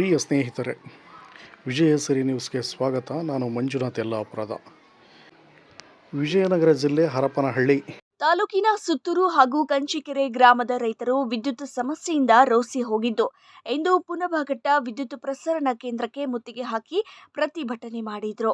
ಪ್ರಿಯ ಸ್ನೇಹಿತರೆ ವಿಜಯ ಸಿರಿ ನ್ಯೂಸ್ಗೆ ಸ್ವಾಗತ. ನಾನು ಮಂಜುನಾಥ್ ಯಲ್ಲಾಪುರದ ವಿಜಯನಗರ ಜಿಲ್ಲೆ ಹರಪನಹಳ್ಳಿ. ತಾಲೂಕಿನ ಸುತ್ತೂರು ಹಾಗೂ ಕಂಚಿಕೆರೆ ಗ್ರಾಮದ ರೈತರು ವಿದ್ಯುತ್ ಸಮಸ್ಯೆಯಿಂದ ರೋಸಿ ಹೋಗಿದ್ದು. ಎಂದು ಪುನಭಘಟ್ಟ ವಿದ್ಯುತ್ ಪ್ರಸರಣ ಕೇಂದ್ರಕ್ಕೆ ಮುತ್ತಿಗೆ ಹಾಕಿ ಪ್ರತಿಭಟನೆ ಮಾಡಿದ್ರು.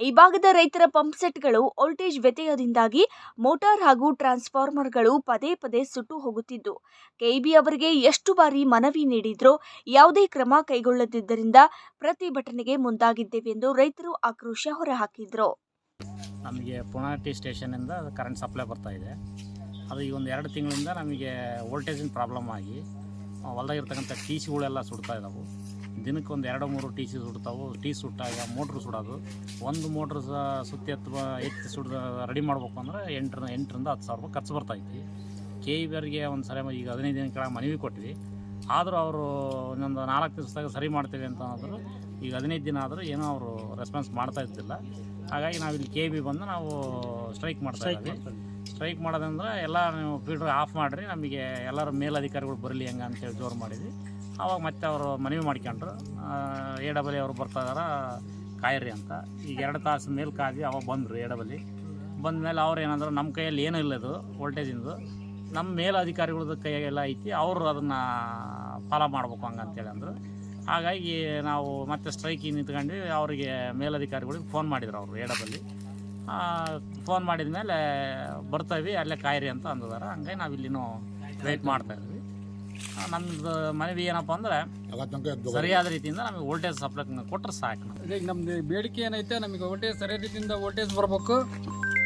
ಈ ಭಾಗದ ರೈತರ ಪಂಪ್ಸೆಟ್ಗಳು ವೋಲ್ಟೇಜ್ ವ್ಯತ್ಯಯದಿಂದಾಗಿ ಮೋಟಾರ್ ಹಾಗೂ ಟ್ರಾನ್ಸ್ಫಾರ್ಮರ್ಗಳು ಪದೇ ಪದೇ ಸುಟ್ಟು ಹೋಗುತ್ತಿದ್ದು ಕೆಇಬಿ ಅವರಿಗೆ ಎಷ್ಟು ಬಾರಿ ಮನವಿ ನೀಡಿದ್ರೂ ಯಾವುದೇ ಕ್ರಮ ಕೈಗೊಳ್ಳದಿದ್ದರಿಂದ ಪ್ರತಿಭಟನೆಗೆ ಮುಂದಾಗಿದ್ದೇವೆ ಎಂದು ರೈತರು ಆಕ್ರೋಶ ಹೊರಹಾಕಿದ್ರು. ನಮಗೆ ಪುಣಾಟಿ ಸ್ಟೇಷನಿಂದ ಕರೆಂಟ್ ಸಪ್ಲೈ ಬರ್ತಾ ಇದೆ. ಅದು ಈ ಒಂದು ಎರಡು ತಿಂಗಳಿಂದ ನಮಗೆ ವೋಲ್ಟೇಜಿನ ಪ್ರಾಬ್ಲಮ್ ಆಗಿ, ಹೊಲದಾಗಿರ್ತಕ್ಕಂಥ ಟಿ ಸಿಗಳೆಲ್ಲ ಸುಡ್ತಾ ಇದ್ದಾವೆ ದಿನಕ್ಕೆ ಒಂದು ಎರಡು ಮೂರು ಟಿ ಸಿ ಸುಡ್ತಾವೆ ಟಿ ಸುಟ್ಟಾಗ ಮೋಟ್ರ್ ಸುಡೋದು. ಒಂದು ಮೋಟ್ರ್ ಸುತ್ತಿ ಅಥವಾ ಎತ್ತಿ ಸುಡ್ದು ರೆಡಿ ಮಾಡ್ಬೇಕು ಅಂದ್ರೆ ಎಂಟರ ಎಂಟರಿಂದ ಹತ್ತು ಸಾವಿರ ರೂಪಾಯಿ ಖರ್ಚು ಬರ್ತೈತಿ ಕೆ ಇ ಬಿಯವರಿಗೆ ಒಂದು ಸರಿ ಈಗ ಹದಿನೈದು ದಿನ ಕೆಳಗೆ ಮನವಿ ಕೊಟ್ವಿ. ಆದರೂ ಅವರು ಇನ್ನೊಂದು ನಾಲ್ಕು ದಿವಸದಾಗ ಸರಿ ಮಾಡ್ತೇವೆ ಅಂತ ಅಂದರು. ಈಗ ಹದಿನೈದು ದಿನ ಆದರೂ ಏನೋ ಅವರು ರೆಸ್ಪಾನ್ಸ್ ಮಾಡ್ತಾ ಇದ್ದಿಲ್ಲ. ಹಾಗಾಗಿ ನಾವು ಇಲ್ಲಿ ಕೆ ಬಿ ಬಂದು ನಾವು ಸ್ಟ್ರೈಕ್ ಮಾಡ್ತಾ ಇದ್ದೀವಿ ಸ್ಟ್ರೈಕ್ ಮಾಡೋದಂದ್ರೆ ಎಲ್ಲ ನೀವು ಫೀಲ್ಡ್ರ್ ಆಫ್ ಮಾಡಿರಿ ನಮಗೆ ಎಲ್ಲರೂ ಮೇಲಧಿಕಾರಿಗಳು ಬರಲಿ ಹೆಂಗೆ ಅಂತೇಳಿ ಜೋರು ಮಾಡಿದ್ವಿ. ಆವಾಗ ಮತ್ತೆ ಅವರು ಮನವಿ ಮಾಡ್ಕೊಂಡ್ರು. ಎ ಡಬಲ್ ಅವರು ಬರ್ತಾ ಇದಾರ, ಕಾಯಿರಿ ಅಂತ. ಈಗ ಎರಡು ತಾಸು ಮೇಲೆ ಕಾದಿ ಅವಾಗ ಬಂದರು ಎ ಡಬಲ್ ಬಂದಮೇಲೆ ಅವ್ರು ಏನಂದ್ರು ನಮ್ಮ ಕೈಯಲ್ಲಿ ಏನೂ ಇಲ್ಲ ಇದು, ವೋಲ್ಟೇಜಿಂದು. ನಮ್ಮ ಮೇಲಧಿಕಾರಿಗಳದ್ದು ಕೈಯಾಗೆಲ್ಲ ಐತಿ, ಅವರು ಅದನ್ನು ಫಾಲೋ ಮಾಡ್ಬೇಕು ಹಂಗಂತೇಳಿ ಅಂದರು. ಹಾಗಾಗಿ ನಾವು ಮತ್ತೆ ಸ್ಟ್ರೈಕಿಗೆ ನಿಂತ್ಕೊಂಡ್ವಿ, ಅವರಿಗೆ ಮೇಲಧಿಕಾರಿಗಳಿಗೆ ಫೋನ್ ಮಾಡಿದ್ರು ಅವರು ಎಡಬಲ್ಲಿ ಫೋನ್ ಮಾಡಿದ ಮೇಲೆ ಬರ್ತಾವೆ ಅಲ್ಲೇ ಕಾಯಿರಿ ಅಂತ ಅಂದಿದ್ದಾರೆ ಹಂಗಾಗಿ ನಾವು ಇಲ್ಲಿನೂ ವೆಯ್ಟ್ ಮಾಡ್ತಾ ನಮ್ದು ಮನವಿ ಏನಪ್ಪ ಅಂದ್ರೆ ಸರಿಯಾದ ರೀತಿಯಿಂದ ನಮಗೆ ವೋಲ್ಟೇಜ್ ಸಪ್ಲೈ ಕೊಟ್ಟರೆ ಸಾಕು ಈಗ ನಮ್ದು ಬೇಡಿಕೆ ಏನೈತೆ ನಮಗೆ ವೋಲ್ಟೇಜ್ ಸರಿಯಾದ ರೀತಿಯಿಂದ ವೋಲ್ಟೇಜ್ ಬರಬೇಕು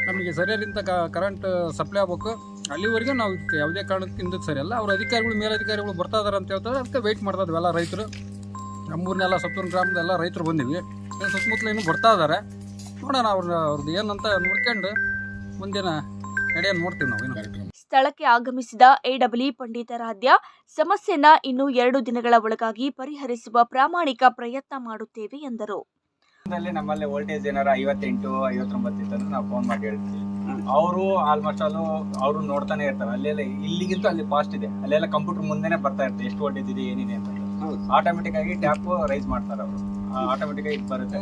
ನಮಗೆ ಸರಿಯಾದ ರೀತಿಯಿಂದ ಕರೆಂಟ್ ಸಪ್ಲೈ ಆಗ್ಬೇಕು. ಅಲ್ಲಿವರೆಗೂ ನಾವು ಯಾವುದೇ ಕಾರಣಕ್ಕಿಂತ ಸರಿ ಅಲ್ಲ ಅವ್ರ ಅಧಿಕಾರಿಗಳು ಮೇಲಧಿಕಾರಿಗಳು ಬರ್ತಾ ಇದಾರೆ ಅಂತ ಹೇಳ್ತಾರೆ ಅದಕ್ಕೆ ವೆಯ್ಟ್ ಮಾಡ್ತಾ ಇದ್ವಿ ಎಲ್ಲ ರೈತರು. ನಮ್ಮೂರನ್ನೆಲ್ಲ ಸಪ್ತೂರು ಗ್ರಾಮದ ಎಲ್ಲ ರೈತರು ಬಂದಿವಿ. ಸುತ್ತಮುತ್ತಲು ಇನ್ನೂ ಬರ್ತಾ ಇದ್ದಾರೆ ನೋಡೋಣ ಅವ್ರನ್ನ ಅವ್ರದ್ದು ಏನಂತ ನೋಡ್ಕೊಂಡು ಮುಂದಿನ ನಡೆಯನ್ನು ನೋಡ್ತೀವಿ ನಾವು ಇನ್ನು. ಸ್ಥಳಕ್ಕೆ ಆಗಮಿಸಿದ ಎಡಬ್ಲಿ ಪಂಡಿತಾರಾಧ್ಯ ಸಮಸ್ಯೆನ ಇನ್ನು ಎರಡು ದಿನಗಳ ಒಳಗಾಗಿ ಪರಿಹರಿಸುವ ಪ್ರಾಮಾಣಿಕ ಪ್ರಯತ್ನ ಮಾಡುತ್ತೇವೆ ಎಂದರು. ನಮ್ಮಲ್ಲಿ ವೋಲ್ಟೇಜ್ ಏನಾರ ಐವತ್ತೆಂಟು ಐವತ್ತೊಂಬತ್ತು ಇತ್ತಂದ್ರೆ ನಾವು ಫೋನ್ ಮಾಡಿ ಹೇಳ್ತೀವಿ. ಅವರು ಆಲ್ಮೋಸ್ಟ್ ಆಲ್ ಅವರು ನೋಡ್ತಾನೆ ಇರ್ತಾರೆ. ಅಲ್ಲೆಲ್ಲ ಇಲ್ಲಿಗಿಂತ ಅಲ್ಲಿ ಫಾಸ್ಟ್ ಇದೆ. ಅಲ್ಲೆಲ್ಲ ಕಂಪ್ಯೂಟರ್ ಮುಂದೆನೆ ಬರ್ತಾ ಇರ್ತದೆ ಎಷ್ಟು ವೋಲ್ಟೇಜ್ ಇದೆ ಏನಿದೆ ಅಂತ. ಆಟೋಮೆಟಿಕ್ ಆಗಿ ಟ್ಯಾಪ್ ರೈಸ್ ಮಾಡ್ತಾರೆ ಅವರು. ಆಟೋಮೆಟಿಕ್ ಆಗಿ ಬರುತ್ತೆ.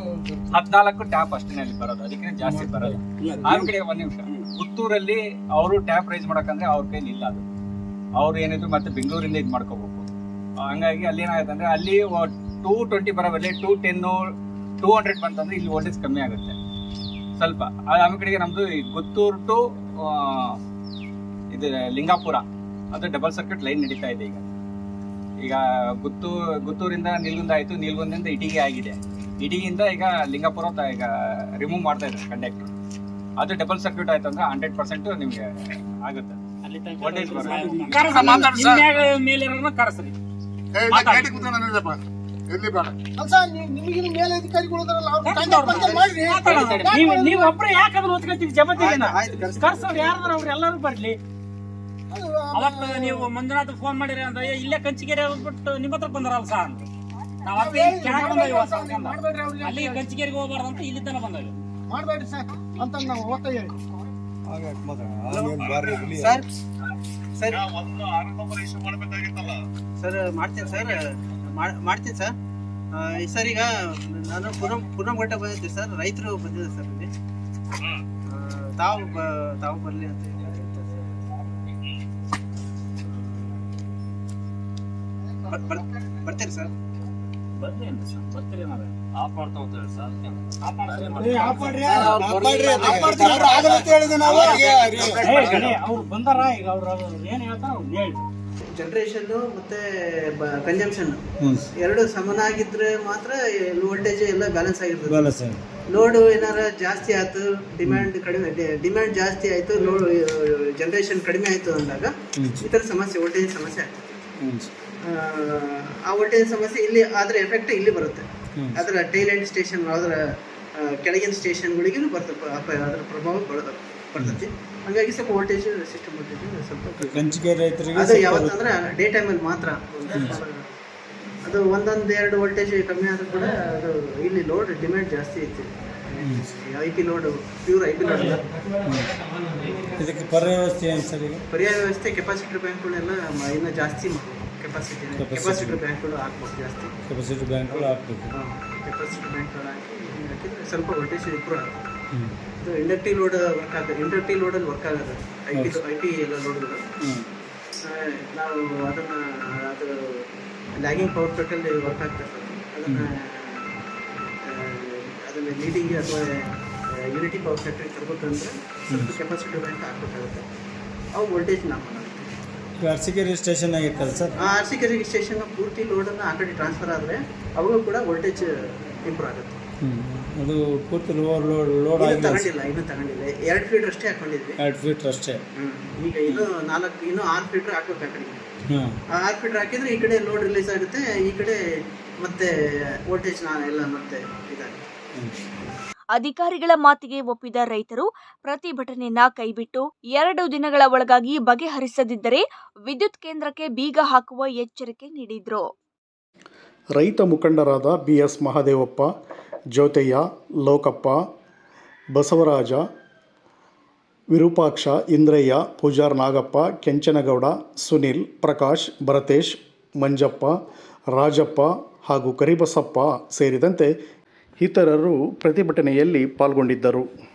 ಹದಿನಾಲ್ಕು ಟ್ಯಾಪ್ ಅಷ್ಟೇ ಅಲ್ಲಿ ಬರೋದು ಅದಕ್ಕಿಂತ ಜಾಸ್ತಿ ಬರೋದು? ಆಮೇಲೆ ಕಡೆ ಒಂದ್ ನಿಮಿಷ. ಪುತ್ತೂರಲ್ಲಿ ಅವರು ಟ್ಯಾಪ್ ರೈಸ್ ಮಾಡಕಂದ್ರೆ ಅವ್ರ ಕೈಲಿ ಇಲ್ಲ ಅದು. ಅವ್ರು ಏನಿದ್ರು ಮತ್ತೆ ಬೆಂಗಳೂರಿಂದ ಇದು ಮಾಡ್ಕೋಬೇಕು. ಹಂಗಾಗಿ ಅಲ್ಲಿ ಏನಾಗುತ್ತೆ ಅಂದ್ರೆ ಅಲ್ಲಿ ಟೂ ಟ್ವೆಂಟಿ ಬರೋಬಲ್ಲಿ ಟೂ ಟೆನ್ನು ಟೂ ಹಂಡ್ರೆಡ್ ಬಂತಂದ್ರೆ ಇಲ್ಲಿ ವೋಲ್ಟೇಜ್ ಕಮ್ಮಿ ಆಗುತ್ತೆ. ಸ್ವಲ್ಪ. ಆಮೇಲೆ ಕಡೆಗೆ ನಮ್ದು ಈ ಗುತ್ತೂರು ಟು ಇದು, ಲಿಂಗಾಪುರ. ಅದು ಡಬಲ್ ಸರ್ಕ್ಯೂಟ್ ಲೈನ್ ನಡೀತಾ ಇದೆ ಈಗ. ಈಗ ಗುತ್ತು ಗುತ್ತೂರಿಂದ ನಿಲ್ಗುಂದ ಆಯ್ತು ನಿಲ್ಗುಂದಿಂದ ಇಟಿಗೆ ಆಗಿದೆ. ಇಟಿಗಿಂದ ಈಗ ಲಿಂಗಾಪುರ ತ- ಈಗ ರಿಮೂವ್ ಮಾಡ್ತಾ ಇದ್ದಾರೆ ಕಂಡಕ್ಟರ್ ಅದು ಡಬಲ್ ಸರ್ಕ್ಯೂಟ್ ಆಯ್ತು ಅಂದ್ರೆ ಹಂಡ್ರೆಡ್ ಪರ್ಸೆಂಟ್ ನಿಮ್ಗೆ ಆಗುತ್ತೆ. ನೀವು ನೀವು ಒಬ್ರು ಯಾಕೆ ಅದನ್ನ ಓದ್ಕೊತೀರಿ ಜಮತಿನ ಕರ್ಸೋರು ಯಾರು ಅವ್ರು ಎಲ್ಲರೂ ಬರ್ಲಿ. ಅವತ್ತು ನೀವು ಮಂಜುನಾಥ್ ಫೋನ್ ಮಾಡಿರಿ ಅಂತ ಏ, ಇಲ್ಲೇ ಕಂಚಿಗೆರೆ ಹೋಗ್ಬಿಟ್ಟು ನಿಮ್ಮ ಹತ್ರ ಬಂದ್ರಲ್ಲ ಸರ್ ಅಂತ ನಾವ್ ಅತ್ತೆ ಇಲ್ಲಿ ಕೆಳಗ್ ಬಂದಾವ್ ಅಲ್ಲಿ ಕಂಚಿಗೆರೆಗೆ ಹೋಗ್ಬಾರ್ದು ಅಂತ ಇಲ್ಲಿ ತನ ಬಂದಾವೆ ಮಾಡಬೇಡ್ರಿ ಸರ್ ಅಂತ ನಾವು ಓದ್ತಾ ಹೇಳಿ ಸರ್ ಸರ್. ಸರ್ ಮಾಡ್ತೀನಿ ಸರ್. ಮಾಡ್- ಮಾಡ್ತೀನಿ ಸರ್. ಈ ಸರ್ ಈಗ ನಾನು ಪುನಃ ಪುನಃ ಮಟ್ಟ ಬಂದಿದ್ದೆ ಸರ್. ರೈತರು ಬಂದಿದ್ದೆ ಸರ್ ಇಲ್ಲಿ. ತಾವು ಬ- ತಾವು ಬರಲಿ ಅಂತ ಹೇಳಿ. ಬರ್ತೀರಿ ಸರ್. ಬರ್ತೀರಿ ನಾವೇ. ಆಫ್ ಮಾಡ್ತಾ ಹೋಗ್ತೇವೆ ಸರ್. ಆಫ್ ಮಾಡ್ತೀವಿ, ಏ, ಆಫ್ ಮಾಡ್ರಿ. ಆಫ್ ಮಾಡ್ರಿ ಆಫ್ ಮಾಡ್ತೀನಿ, ಆಗಲ್ಲ ಅಂತ ಹೇಳಿದ್ವಿ ನಾವು. ಅವ್ರು ಬಂದಾರ ಈಗ ಅವ್ರು ಏನ್ ಹೇಳ್ತಾರ ಅವ್ರು ಹೇಳಿ. ಜನರೇಷನ್ ಮತ್ತೆ ಕನ್ಸಂಪ್ಷನ್ ಎರಡು ಸಮನಾಗಿದ್ರೆ ಮಾತ್ರ ವೋಲ್ಟೇಜ್ ಎಲ್ಲ ಬ್ಯಾಲೆನ್ಸ್ ಆಗಿರ್ತದೆ. ಲೋಡ್ ಏನಾರ ಜಾಸ್ತಿ ಆಯ್ತು ಡಿಮ್ಯಾಂಡ್ ಕಡಿಮೆ ಡಿಮ್ಯಾಂಡ್ ಜಾಸ್ತಿ ಆಯ್ತು ಲೋಡ್ ಜನರೇಷನ್ ಕಡಿಮೆ ಆಯ್ತು ಅಂದಾಗ ಈ ಥರ ಸಮಸ್ಯೆ ವೋಲ್ಟೇಜ್ ಸಮಸ್ಯೆ ಆಗ್ತದೆ. ಆ, ವೋಲ್ಟೇಜ್ ಸಮಸ್ಯೆ ಇಲ್ಲಿ ಅದರ ಎಫೆಕ್ಟ್ ಇಲ್ಲಿ ಬರುತ್ತೆ. ಅದರ ಟೈಲೆಂಟ್ ಸ್ಟೇಷನ್ ಅದರ ಕೆಳಗಿನ ಸ್ಟೇಷನ್ಗಳಿಗೂ ಬರ್ತದೆ ಅದರ ಪ್ರಭಾವ ಬರ್ತೈತಿ ಹಂಗಾಗಿ ಸ್ವಲ್ಪ ವೋಲ್ಟೇಜ್ ಸಿಸ್ಟಮ್ ಸ್ವಲ್ಪ ರೈತರಿಗೆ ಅದು ಯಾವತ್ತಂದ್ರೆ ಡೇ ಟೈಮಲ್ಲಿ ಮಾತ್ರ ಅದು ಒಂದೊಂದು ಎರಡು ವೋಲ್ಟೇಜ್ ಕಮ್ಮಿ ಆದರೂ ಕೂಡ ಅದು ಇಲ್ಲಿ ಲೋಡ್ ಡಿಮ್ಯಾಂಡ್ ಜಾಸ್ತಿ ಐತಿ. I P load pure I P load ಇದಕ್ಕೆ ಪರ್ಯಾವಸ್ಥೆ ಏನು ಸರ್ ಈಗ? ಪರ್ಯಾಯ ವ್ಯವಸ್ಥೆ ಕೆಪಾಸಿಟರ್ ಬ್ಯಾಂಕ್ಗಳೆಲ್ಲ ಇನ್ನೂ ಜಾಸ್ತಿ ಕೆಪಾಸಿಟಿ ಕೆಪಾಸಿಟಿ ಬ್ಯಾಂಕ್ಗಳು ಹಾಕ್ಬೇಕು ಜಾಸ್ತಿ. ಕೆಪಾಸಿಟಿ ಬ್ಯಾಂಕ್ಗಳು ಹಾಕ್ಬೇಕು. ಕೆಪಾಸಿಟಿ ಬ್ಯಾಂಕ್ಗಳು ಹಾಕಿ ಹಾಕಿದ್ರೆ ಸ್ವಲ್ಪ ವೋಲ್ಟೇಜ್ ಇಂಪ್ರೂವ್ ಆಗುತ್ತೆ. ಇದು ಇಂಡಕ್ಟಿವ್ ಲೋಡ್ ವರ್ಕ್ ಆಗುತ್ತೆ. ಇಂಡಕ್ಟಿವ್ ಲೋಡಲ್ಲಿ ವರ್ಕ್ ಆಗುತ್ತೆ. ಐ ಟಿ ಐ ಟಿ ಎಲ್ಲ ಲೋಡ್ಗಳು ನಾವು ಅದನ್ನು ಅದು ಲ್ಯಾಗಿಂಗ್ ಪವರ್ ಕಟ್ಟಲ್ಲಿ ವರ್ಕ್ ಆಗ್ತದೆ ಅದನ್ನು ಅದನ್ನು ಲೀಡಿಂಗ್ ಅಥವಾ ಯೂನಿಟಿ ಪವರ್ ಫ್ಯಾಕ್ಟ್ರಿ ತರಬೇಕಂದ್ರೆ ಸ್ವಲ್ಪ ಕೆಪಾಸಿಟಿ ಬ್ಯಾಂಕ್ ಹಾಕ್ಬೇಕಾಗುತ್ತೆ. ಅವು ವೋಲ್ಟೇಜ್ ನಾವು ಅರಸೀಕೆರೆ ಸ್ಟೇಷನ್ ಆಗಿತ್ತಲ್ಲ ಸರ್? ಆ ಆರ್ ಸಿ ಕೆ ಸ್ಟೇಷನ್ ಪೂರ್ತಿ ಲೋಡನ್ನು ಆ ಕಡೆ ಟ್ರಾನ್ಸ್ಫರ್ ಆದರೆ ಅವಾಗ ಕೂಡ ವೋಲ್ಟೇಜ್ ಇಂಪ್ರೂವ್ ಆಗುತ್ತೆ. ಅದು ಪೂರ್ತಿ ಲೋಡ್ ಲೋಡ್ ಲೋಡ್ ಇನ್ನೂ ಆಗಿದೆ ತಗೊಂಡಿಲ್ಲ ಇನ್ನೂ ತಗೊಂಡಿಲ್ಲ. ಎರಡು ಫೀಟ್ ಅಷ್ಟೇ ಹಾಕೊಂಡಿದ್ವಿ. ಎರಡು ಫೀಟ್ ಅಷ್ಟೇ ಹ್ಮ್. ಈಗ ಇನ್ನೂ ನಾಲ್ಕು ಇನ್ನೂ ಆರು ಫೀಟರ್ ಹಾಕ್ಬೇಕು ಆ ಕಡೆ. ಹಾಂ. ಆ ಆರು ಫೀಟ್ರ್ ಹಾಕಿದ್ರೆ ಈ ಕಡೆ ಲೋಡ್ ರಿಲೀಸ್ ಆಗುತ್ತೆ ಈ ಕಡೆ ಮತ್ತೆ ವೋಲ್ಟೇಜ್ ನಾನು ಎಲ್ಲ ಮತ್ತೆ ಇದಾಗುತ್ತೆ. ಅಧಿಕಾರಿಗಳ ಮಾತಿಗೆ ಒಪ್ಪಿದ ರೈತರು ಪ್ರತಿಭಟನೆಯನ್ನ ಕೈಬಿಟ್ಟು ಎರಡು ದಿನಗಳ ಒಳಗಾಗಿ ಬಗೆಹರಿಸದಿದ್ದರೆ ವಿದ್ಯುತ್ ಕೇಂದ್ರಕ್ಕೆ ಬೀಗ ಹಾಕುವ ಎಚ್ಚರಿಕೆ ನೀಡಿದ್ರು. ರೈತ ಮುಖಂಡರಾದ ಬಿಎಸ್ ಮಹಾದೇವಪ್ಪ, ಜ್ಯೋತಯ್ಯ, ಲೋಕಪ್ಪ, ಬಸವರಾಜ, ವಿರೂಪಾಕ್ಷ, ಇಂದ್ರಯ್ಯ, ಪೂಜಾರ್ ನಾಗಪ್ಪ, ಕೆಂಚನಗೌಡ, ಸುನಿಲ್, ಪ್ರಕಾಶ್, ಭರತೇಶ್, ಮಂಜಪ್ಪ, ರಾಜಪ್ಪ ಹಾಗೂ ಕರಿಬಸಪ್ಪ ಸೇರಿದಂತೆ ಇತರರು ಪ್ರತಿಭಟನೆಯಲ್ಲಿ ಪಾಲ್ಗೊಂಡಿದ್ದರು.